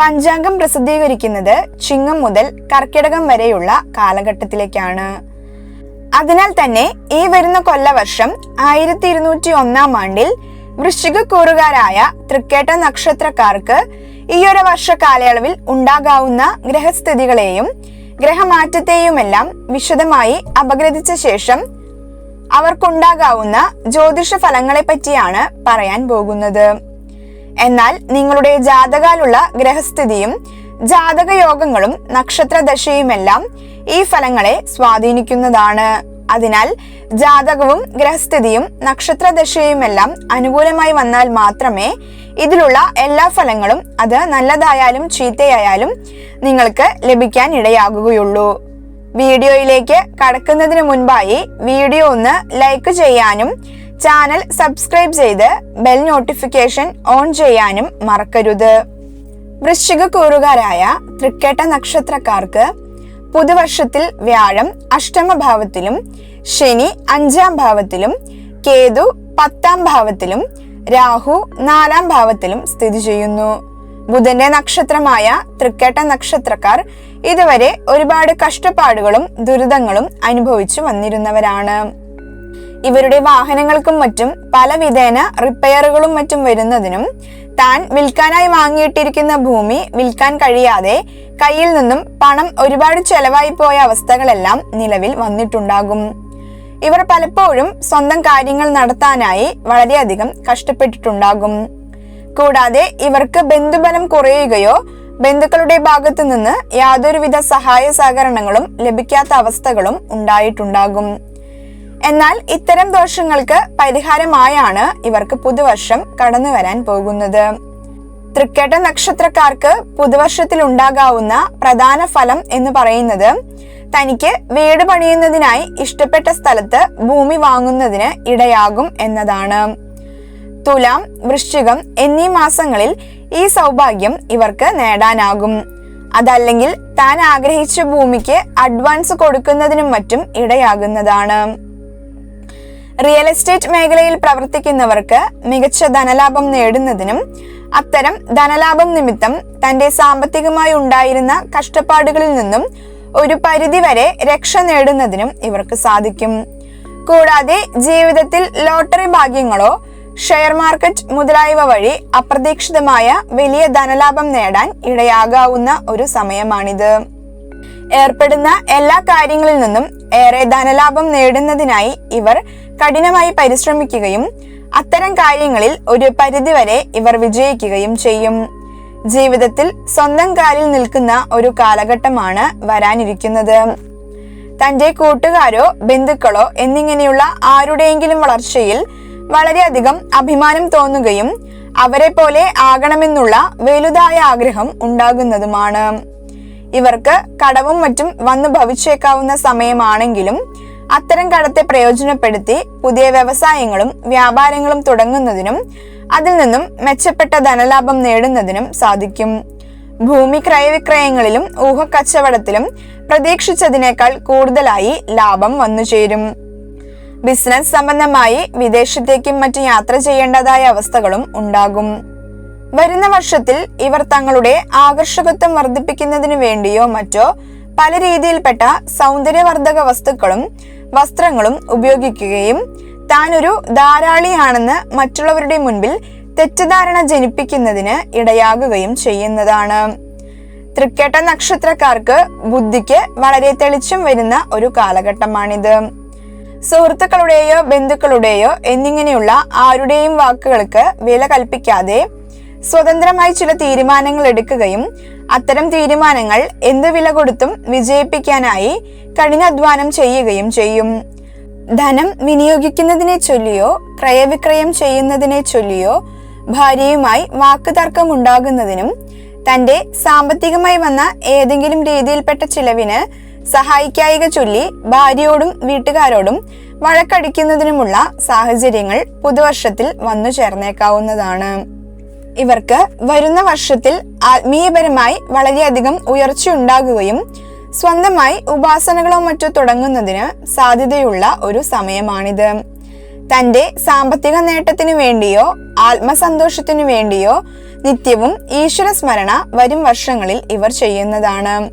പഞ്ചാംഗം പ്രസിദ്ധീകരിക്കുന്നത് ചിങ്ങം മുതൽ കർക്കിടകം വരെയുള്ള കാലഘട്ടത്തിലേക്കാണ്. അതിനാൽ തന്നെ ഈ വരുന്ന കൊല്ലവർഷം ആയിരത്തി ഇരുന്നൂറ്റി ഒന്നാം ആണ്ടിൽ വൃശ്ചികക്കൂറുകാരായ തൃക്കേട്ട നക്ഷത്രക്കാർക്ക് ഈയൊരു വർഷ കാലയളവിൽ ഉണ്ടാകാവുന്ന ഗ്രഹസ്ഥിതികളെയും ഗ്രഹമാറ്റത്തെയുമെല്ലാം വിശദമായി അപഗ്രഥിച്ച ശേഷം അവർക്കുണ്ടാകാവുന്ന ജ്യോതിഷ ഫലങ്ങളെ പറ്റിയാണ് പറയാൻ പോകുന്നത്. എന്നാൽ നിങ്ങളുടെ ജാതകാലുള്ള ഗ്രഹസ്ഥിതിയും ജാതക യോഗങ്ങളും നക്ഷത്രദശയുമെല്ലാം ഈ ഫലങ്ങളെ സ്വാധീനിക്കുന്നതാണ്. അതിനാൽ ജാതകവും ഗ്രഹസ്ഥിതിയും നക്ഷത്രദശയുമെല്ലാം അനുകൂലമായി വന്നാൽ മാത്രമേ ഇതിലുള്ള എല്ലാ ഫലങ്ങളും അത് നല്ലതായാലും ചീത്തയായാലും നിങ്ങൾക്ക് ലഭിക്കാൻ ഇടയാകുകയുള്ളൂ. വീഡിയോയിലേക്ക് കടക്കുന്നതിന് മുൻപായി വീഡിയോ ഒന്ന് ലൈക്ക് ചെയ്യാനും ചാനൽ സബ്സ്ക്രൈബ് ചെയ്ത് ബെൽ നോട്ടിഫിക്കേഷൻ ഓൺ ചെയ്യാനും മറക്കരുത്. വൃശ്ചിക കൂറുകാരായ തൃക്കേട്ട നക്ഷത്രക്കാർക്ക് പുതുവർഷത്തിൽ വ്യാഴം അഷ്ടമഭാവത്തിലും ശനി അഞ്ചാം ഭാവത്തിലും കേതു പത്താം ഭാവത്തിലും രാഹു നാലാം ഭാവത്തിലും സ്ഥിതി ചെയ്യുന്നു. ബുധന്റെ നക്ഷത്രമായ തൃക്കേട്ട നക്ഷത്രക്കാർ ഇതുവരെ ഒരുപാട് കഷ്ടപ്പാടുകളും ദുരിതങ്ങളും അനുഭവിച്ചു വന്നിരുന്നവരാണ്. ഇവരുടെ വാഹനങ്ങൾക്കും മറ്റും പല വിധേന റിപ്പയറുകളും മറ്റും വരുന്നതിനും താൻ വിൽക്കാനായി വാങ്ങിയിട്ടിരിക്കുന്ന ഭൂമി വിൽക്കാൻ കഴിയാതെ കയ്യിൽ നിന്നും പണം ഒരുപാട് ചെലവായി പോയ അവസ്ഥകളെല്ലാം നിലവിൽ വന്നിട്ടുണ്ടാകും. ഇവർ പലപ്പോഴും സ്വന്തം കാര്യങ്ങൾ നടത്താനായി വളരെയധികം കഷ്ടപ്പെട്ടിട്ടുണ്ടാകും. കൂടാതെ ഇവർക്ക് ബന്ധുബലം കുറയുകയോ ബന്ധുക്കളുടെ ഭാഗത്തു നിന്ന് യാതൊരുവിധ സഹായ സഹകരണങ്ങളും ലഭിക്കാത്ത അവസ്ഥകളും ഉണ്ടായിട്ടുണ്ടാകും. എന്നാൽ ഇത്തരം ദോഷങ്ങൾക്ക് പരിഹാരമായാണ് ഇവർക്ക് പുതുവർഷം കടന്നു വരാൻ പോകുന്നത്. തൃക്കേട്ട നക്ഷത്രക്കാർക്ക് പുതുവർഷത്തിൽ ഉണ്ടാകാവുന്ന പ്രധാന ഫലം എന്ന് പറയുന്നത് തനിക്ക് വീട് പണിയുന്നതിനായി ഇഷ്ടപ്പെട്ട സ്ഥലത്ത് ഭൂമി വാങ്ങുന്നതിന് ഇടയാകും എന്നതാണ്. തുലാം വൃശ്ചികം എന്നീ മാസങ്ങളിൽ ഈ സൗഭാഗ്യം ഇവർക്ക് നേടാനാകും. അതല്ലെങ്കിൽ താൻ ആഗ്രഹിച്ച ഭൂമിക്ക് അഡ്വാൻസ് കൊടുക്കുന്നതിനും മറ്റും ഇടയാകുന്നതാണ്. റിയൽ എസ്റ്റേറ്റ് മേഖലയിൽ പ്രവർത്തിക്കുന്നവർക്ക് മികച്ച ധനലാഭം നേടുന്നതിനും അത്തരം ധനലാഭം നിമിത്തം തന്റെ സാമ്പത്തികമായി ഉണ്ടായിരുന്ന കഷ്ടപ്പാടുകളിൽ നിന്നും ഒരു പരിധിവരെ രക്ഷ നേടുന്നതിനും ഇവർക്ക് സാധിക്കും. കൂടാതെ ജീവിതത്തിൽ ലോട്ടറി ഭാഗ്യങ്ങളോ ഷെയർ മാർക്കറ്റ് മുതലായവ വഴി അപ്രതീക്ഷിതമായ വലിയ ധനലാഭം നേടാൻ ഇടയാകാവുന്ന ഒരു സമയമാണിത്. ഏർപ്പെടുന്ന എല്ലാ കാര്യങ്ങളിൽ നിന്നും ഏറെ ധനലാഭം നേടുന്നതിനായി ഇവർ കഠിനമായി പരിശ്രമിക്കുകയും അത്തരം കാര്യങ്ങളിൽ ഒരു പരിധിവരെ ഇവർ വിജയിക്കുകയും ചെയ്യും. ജീവിതത്തിൽ സ്വന്തം കാലിൽ നിൽക്കുന്ന ഒരു കാലഘട്ടമാണ് വരാനിരിക്കുന്നത്. തന്റെ കൂട്ടുകാരോ ബന്ധുക്കളോ എന്നിങ്ങനെയുള്ള ആരുടെയെങ്കിലും വളർച്ചയിൽ വളരെയധികം അഭിമാനം തോന്നുകയും അവരെ പോലെ ആകണമെന്നുള്ള വലുതായ ആഗ്രഹം ഉണ്ടാകുന്നതുമാണ്. ഇവർക്ക് കടവും മറ്റും വന്നു ഭവിച്ചേക്കാവുന്ന സമയമാണെങ്കിലും അത്തരം കടത്തെ പ്രയോജനപ്പെടുത്തി പുതിയ വ്യവസായങ്ങളും വ്യാപാരങ്ങളും തുടങ്ങുന്നതിനും അതിൽ നിന്നും മെച്ചപ്പെട്ട ധനലാഭം നേടുന്നതിനും സാധിക്കും. ഭൂമി ക്രയവിക്രയങ്ങളിലും ഊഹക്കച്ചവടത്തിലും പ്രതീക്ഷിച്ചതിനേക്കാൾ കൂടുതലായി ലാഭം വന്നു ചേരും. ബിസിനസ് സംബന്ധമായി വിദേശത്തേക്കും മറ്റു യാത്ര ചെയ്യേണ്ടതായ അവസ്ഥകളും ഉണ്ടാകും. വരുന്ന വർഷത്തിൽ ഇവർ തങ്ങളുടെ ആകർഷകത്വം വർദ്ധിപ്പിക്കുന്നതിനു വേണ്ടിയോ മറ്റോ പല രീതിയിൽപ്പെട്ട സൗന്ദര്യവർദ്ധക വസ്തുക്കളും വസ്ത്രങ്ങളും ഉപയോഗിക്കുകയും താൻ ഒരു ധാരാളിയാണെന്ന് മറ്റുള്ളവരുടെ മുൻപിൽ തെറ്റിദ്ധാരണ ജനിപ്പിക്കുന്നതിന് ഇടയാകുകയും ചെയ്യുന്നതാണ്. തൃക്കേട്ട നക്ഷത്രക്കാർക്ക് ബുദ്ധിക്ക് വളരെ തെളിച്ചം വരുന്ന ഒരു കാലഘട്ടമാണിത്. സുഹൃത്തുക്കളുടെയോ ബന്ധുക്കളുടെയോ എന്നിങ്ങനെയുള്ള ആരുടെയും വാക്കുകൾക്ക് വില കൽപ്പിക്കാതെ സ്വതന്ത്രമായി ചില തീരുമാനങ്ങൾ എടുക്കുകയും അത്തരം തീരുമാനങ്ങൾ എന്ത് വില കൊടുത്തും വിജയിപ്പിക്കാനായി കഠിനാധ്വാനം ചെയ്യുകയും ചെയ്യും. ധനം വിനിയോഗിക്കുന്നതിനെ ചൊല്ലിയോ ക്രയവിക്രയം ചെയ്യുന്നതിനെ ചൊല്ലിയോ ഭാര്യയുമായി വാക്കുതർക്കം ഉണ്ടാകുന്നതിനും തന്റെ സാമ്പത്തികമായി വന്ന ഏതെങ്കിലും രീതിയിൽപ്പെട്ട ചിലവിന് സഹായിക്കായിക ചൊല്ലി ഭാര്യയോടും വീട്ടുകാരോടും വഴക്കടിക്കുന്നതിനുമുള്ള സാഹചര്യങ്ങൾ പുതുവർഷത്തിൽ വന്നു ചേർന്നേക്കാവുന്നതാണ്. ഇവർക്ക് വരുന്ന വർഷത്തിൽ ആത്മീയപരമായി വളരെയധികം ഉയർച്ചയുണ്ടാകുകയും സ്വന്തമായി ഉപാസനകളോ മറ്റോ തുടങ്ങുന്നതിന് സാധ്യതയുള്ള ഒരു സമയമാണിത്. തന്റെ സാമ്പത്തിക നേട്ടത്തിനു വേണ്ടിയോ ആത്മസന്തോഷത്തിനു വേണ്ടിയോ നിത്യവും ഈശ്വര സ്മരണ വരും വർഷങ്ങളിൽ ഇവർ ചെയ്യുന്നതാണ്.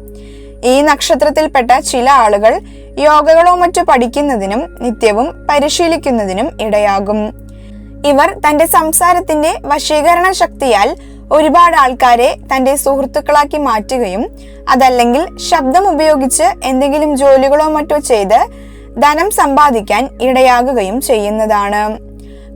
ഈ നക്ഷത്രത്തിൽപ്പെട്ട ചില ആളുകൾ യോഗകളോ മറ്റു പഠിക്കുന്നതിനും നിത്യവും പരിശീലിക്കുന്നതിനും ഇടയാകും. ഇവർ തന്റെ സംസാരത്തിന്റെ വശീകരണ ശക്തിയാൽ ഒരുപാട് ആൾക്കാരെ തന്റെ സുഹൃത്തുക്കളാക്കി മാറ്റുകയും അതല്ലെങ്കിൽ ശബ്ദം ഉപയോഗിച്ച് എന്തെങ്കിലും ജോലികളോ മറ്റോ ചെയ്ത് ധനം സമ്പാദിക്കാൻ ഇടയാകുകയും ചെയ്യുന്നതാണ്.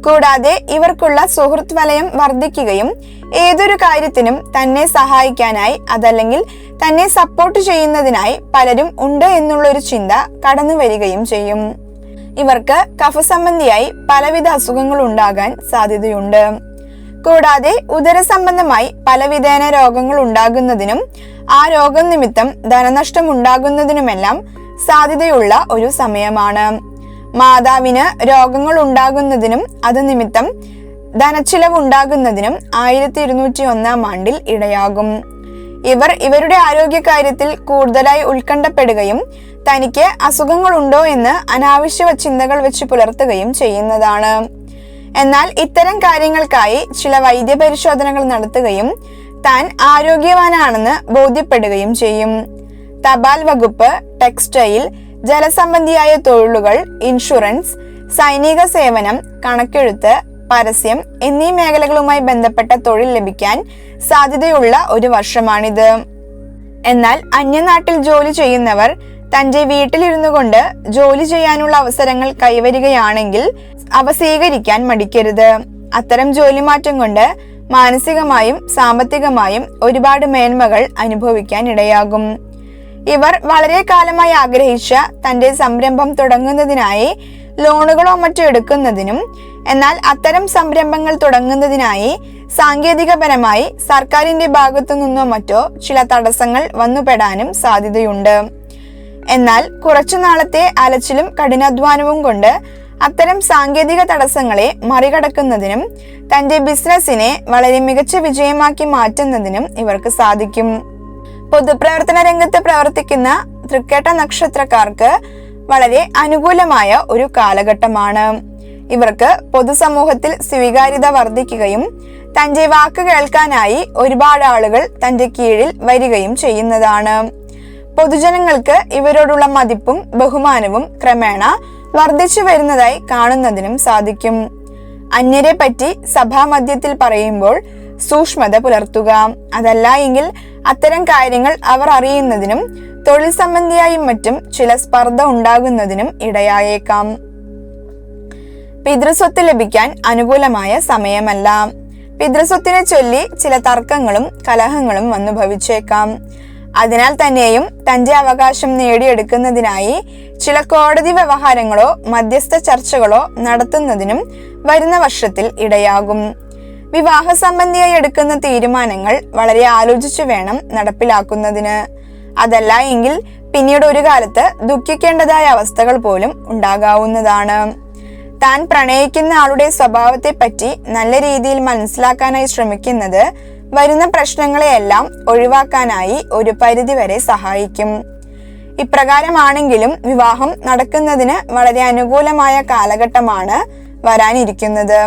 കൂടാതെ ഇവർക്കുള്ള സുഹൃത്ത് വലയം വർദ്ധിക്കുകയും ഏതൊരു കാര്യത്തിനും തന്നെ സഹായിക്കാനായി അതല്ലെങ്കിൽ തന്നെ സപ്പോർട്ട് ചെയ്യുന്നതിനായി പലരും ഉണ്ട് എന്നുള്ളൊരു ചിന്ത കടന്നു വരികയും ചെയ്യും. ഇവർക്ക് കഫസംബന്ധിയായി പലവിധ അസുഖങ്ങൾ ഉണ്ടാകാൻ സാധ്യതയുണ്ട്. കൂടാതെ ഉദരസംബന്ധമായി പലവിധേന രോഗങ്ങൾ ഉണ്ടാകുന്നതിനും ആ രോഗം നിമിത്തം ധനനഷ്ടം ഉണ്ടാകുന്നതിനുമെല്ലാം സാധ്യതയുള്ള ഒരു സമയമാണ്. മാതാവിന് രോഗങ്ങൾ ഉണ്ടാകുന്നതിനും അത് നിമിത്തം ധനച്ചിലവ് ഉണ്ടാകുന്നതിനും ആയിരത്തി ഇരുന്നൂറ്റി ഒന്നാം ആണ്ടിൽ ഇടയാകും. ഇവർ ഇവരുടെ ആരോഗ്യകാര്യത്തിൽ കൂടുതലായി ഉത്കണ്ഠപ്പെടുകയും തനിക്ക് അസുഖങ്ങളുണ്ടോ എന്ന് അനാവശ്യ ചിന്തകൾ വെച്ച് പുലർത്തുകയും ചെയ്യുന്നതാണ്. എന്നാൽ ഇത്തരം കാര്യങ്ങൾക്കായി ചില വൈദ്യപരിശോധനകൾ നടത്തുകയും താൻ ആരോഗ്യവാനാണെന്ന് ബോധ്യപ്പെടുകയും ചെയ്യും. തപാൽ വകുപ്പ് ടെക്സ്റ്റൈൽ ജലസംബന്ധിയായ തൊഴിലുകൾ ഇൻഷുറൻസ് സൈനിക സേവനം കണക്കെഴുത്ത് പരസ്യം എന്നീ മേഖലകളുമായി ബന്ധപ്പെട്ട തൊഴിൽ ലഭിക്കാൻ സാധ്യതയുള്ള ഒരു വർഷമാണിത്. എന്നാൽ അന്യനാട്ടിൽ ജോലി ചെയ്യുന്നവർ തന്റെ വീട്ടിലിരുന്നു കൊണ്ട് ജോലി ചെയ്യാനുള്ള അവസരങ്ങൾ കൈവരികയാണെങ്കിൽ അവ സ്വീകരിക്കാൻ മടിക്കരുത്. അത്തരം ജോലി മാറ്റം കൊണ്ട് മാനസികമായും സാമ്പത്തികമായും ഒരുപാട് മേന്മകൾ അനുഭവിക്കാൻ ഇടയാകും. ഇവർ വളരെ കാലമായി ആഗ്രഹിച്ച തന്റെ സംരംഭം തുടങ്ങുന്നതിനായി ലോണുകളോ മറ്റോ എടുക്കുന്നതിനും എന്നാൽ അത്തരം സംരംഭങ്ങൾ തുടങ്ങുന്നതിനായി സാങ്കേതികപരമായി സർക്കാരിന്റെ ഭാഗത്തു നിന്നോ മറ്റോ ചില തടസ്സങ്ങൾ വന്നുപെടാനും സാധ്യതയുണ്ട്. എന്നാൽ കുറച്ചു നാളത്തെ അലച്ചിലും കഠിനാധ്വാനവും കൊണ്ട് അത്തരം സാങ്കേതിക തടസ്സങ്ങളെ മറികടക്കുന്നതിനും തന്റെ ബിസിനസ്സിനെ വളരെ മികച്ച വിജയമാക്കി മാറ്റുന്നതിനും ഇവർക്ക് സാധിക്കും. പൊതുപ്രവർത്തന രംഗത്ത് പ്രവർത്തിക്കുന്ന തൃക്കേട്ട നക്ഷത്രക്കാർക്ക് വളരെ അനുകൂലമായ ഒരു കാലഘട്ടമാണ്. ഇവർക്ക് പൊതുസമൂഹത്തിൽ സ്വീകാര്യത വർദ്ധിക്കുകയും തന്റെ വാക്ക് കേൾക്കാനായി ഒരുപാട് ആളുകൾ തന്റെ കീഴിൽ വരികയും ചെയ്യുന്നതാണ്. പൊതുജനങ്ങൾക്ക് ഇവരോടുള്ള മതിപ്പും ബഹുമാനവും ക്രമേണ വർദ്ധിച്ചു വരുന്നതായി കാണുന്നതിനും സാധിക്കും. അന്യരെ പറ്റി സഭാമധ്യത്തിൽ പറയുമ്പോൾ സൂക്ഷ്മത പുലർത്തുക. അതല്ല എങ്കിൽ അത്തരം കാര്യങ്ങൾ അവർ അറിയുന്നതിനും തൊഴിൽ സംബന്ധിയായും മറ്റും ചില സ്പർദ്ധ ഉണ്ടാകുന്നതിനും ഇടയായേക്കാം. പിതൃസ്വത്ത് ലഭിക്കാൻ അനുകൂലമായ സമയമല്ല. പിതൃസ്വത്തിനെ ചൊല്ലി ചില തർക്കങ്ങളും കലഹങ്ങളും വന്നു ഭവിച്ചേക്കാം അതിനാൽ തന്നെയും തന്റെ അവകാശം നേടിയെടുക്കുന്നതിനായി ചില കോടതി വ്യവഹാരങ്ങളോ മധ്യസ്ഥ ചർച്ചകളോ നടത്തുന്നതിനും വരുന്ന വർഷത്തിൽ ഇടയാകും. വിവാഹ സംബന്ധിയായി എടുക്കുന്ന തീരുമാനങ്ങൾ വളരെ ആലോചിച്ചു വേണം നടപ്പിലാക്കുന്നതിന്. അതല്ല എങ്കിൽ പിന്നീട് ഒരു കാലത്ത് ദുഃഖിക്കേണ്ടതായ അവസ്ഥകൾ പോലും ഉണ്ടാകാവുന്നതാണ്. താൻ പ്രണയിക്കുന്ന ആളുടെ സ്വഭാവത്തെ പറ്റി നല്ല രീതിയിൽ മനസ്സിലാക്കാനായി ശ്രമിക്കുന്നത് വരുന്ന പ്രശ്നങ്ങളെയെല്ലാം ഒഴിവാക്കാനായി ഒരു പരിധിവരെ സഹായിക്കും. ഇപ്രകാരമാണെങ്കിലും വിവാഹം നടക്കുന്നതിന് വളരെ അനുകൂലമായ കാലഘട്ടമാണ് വരാനിരിക്കുന്നത്.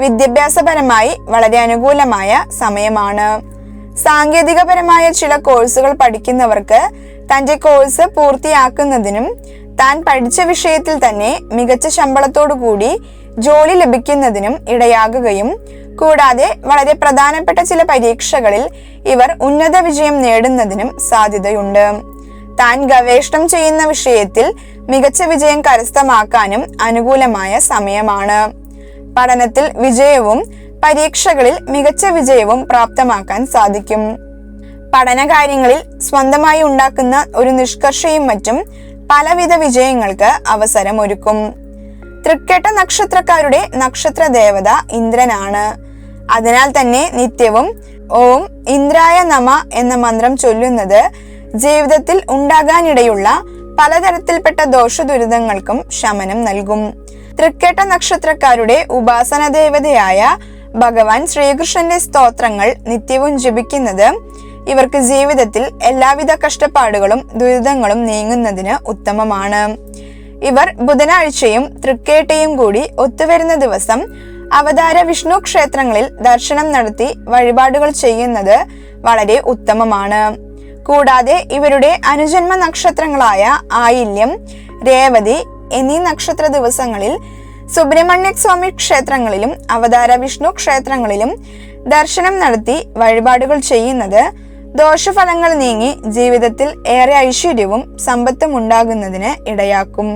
വിദ്യാഭ്യാസപരമായി വളരെ അനുകൂലമായ സമയമാണ്. സാങ്കേതികപരമായ ചില കോഴ്സുകൾ പഠിക്കുന്നവർക്ക് തന്റെ കോഴ്സ് പൂർത്തിയാക്കുന്നതിനും താൻ പഠിച്ച വിഷയത്തിൽ തന്നെ മികച്ച ശമ്പളത്തോടു കൂടി ജോലി ലഭിക്കുന്നതിനും ഇടയാകുകയും കൂടാതെ വളരെ പ്രധാനപ്പെട്ട ചില പരീക്ഷകളിൽ ഇവർ ഉന്നത വിജയം നേടുന്നതിനും സാധ്യതയുണ്ട്. താൻ ഗവേഷണം ചെയ്യുന്ന വിഷയത്തിൽ മികച്ച വിജയം കരസ്ഥമാക്കാനും അനുകൂലമായ സമയമാണ്. പഠനത്തിൽ വിജയവും പരീക്ഷകളിൽ മികച്ച വിജയവും പ്രാപ്തമാക്കാൻ സാധിക്കും. പഠനകാര്യങ്ങളിൽ സ്വന്തമായി ഉണ്ടാക്കുന്ന ഒരു നിഷ്കർഷയും മറ്റും പലവിധ വിജയങ്ങൾക്ക് അവസരമൊരുക്കും. തൃക്കേട്ട നക്ഷത്രക്കാരുടെ നക്ഷത്ര ദേവത ഇന്ദ്രനാണ്. അതിനാൽ തന്നെ നിത്യവും ഓം ഇന്ദ്രായ നമ എന്ന മന്ത്രം ചൊല്ലുന്നത് ജീവിതത്തിൽ ഉണ്ടാകാനിടയുള്ള പലതരത്തിൽപ്പെട്ട ദോഷ ദുരിതങ്ങൾക്കും ശമനം നൽകും. തൃക്കേട്ട നക്ഷത്രക്കാരുടെ ഉപാസന ദേവതയായ ഭഗവാൻ ശ്രീകൃഷ്ണന്റെ സ്തോത്രങ്ങൾ നിത്യവും ജപിക്കുന്നത് ഇവർക്ക് ജീവിതത്തിൽ എല്ലാവിധ കഷ്ടപ്പാടുകളും ദുരിതങ്ങളും നീങ്ങുന്നതിന് ഉത്തമമാണ്. ഇവർ ബുധനാഴ്ചയും തൃക്കേട്ടയും കൂടി ഒത്തുവരുന്ന ദിവസം അവതാര വിഷ്ണു ക്ഷേത്രങ്ങളിൽ ദർശനം നടത്തി വഴിപാടുകൾ ചെയ്യുന്നത് വളരെ ഉത്തമമാണ്. കൂടാതെ ഇവരുടെ അനുജന്മ നക്ഷത്രങ്ങളായ ആയില്യം രേവതി എന്നീ നക്ഷത്ര ദിവസങ്ങളിൽ സുബ്രഹ്മണ്യ സ്വാമി ക്ഷേത്രങ്ങളിലും അവതാര വിഷ്ണു ക്ഷേത്രങ്ങളിലും ദർശനം നടത്തി വഴിപാടുകൾ ചെയ്യുന്നത് ദോഷഫലങ്ങൾ നീങ്ങി ജീവിതത്തിൽ ഏറെ ഐശ്വര്യവും സമ്പത്തും ഉണ്ടാകുന്നതിന് ഇടയാക്കും.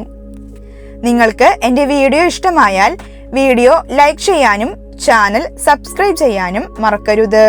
നിങ്ങൾക്ക് എന്റെ വീഡിയോ ഇഷ്ടമായാൽ വീഡിയോ ലൈക്ക് ചെയ്യാനും ചാനൽ സബ്സ്ക്രൈബ് ചെയ്യാനും മറക്കരുത്.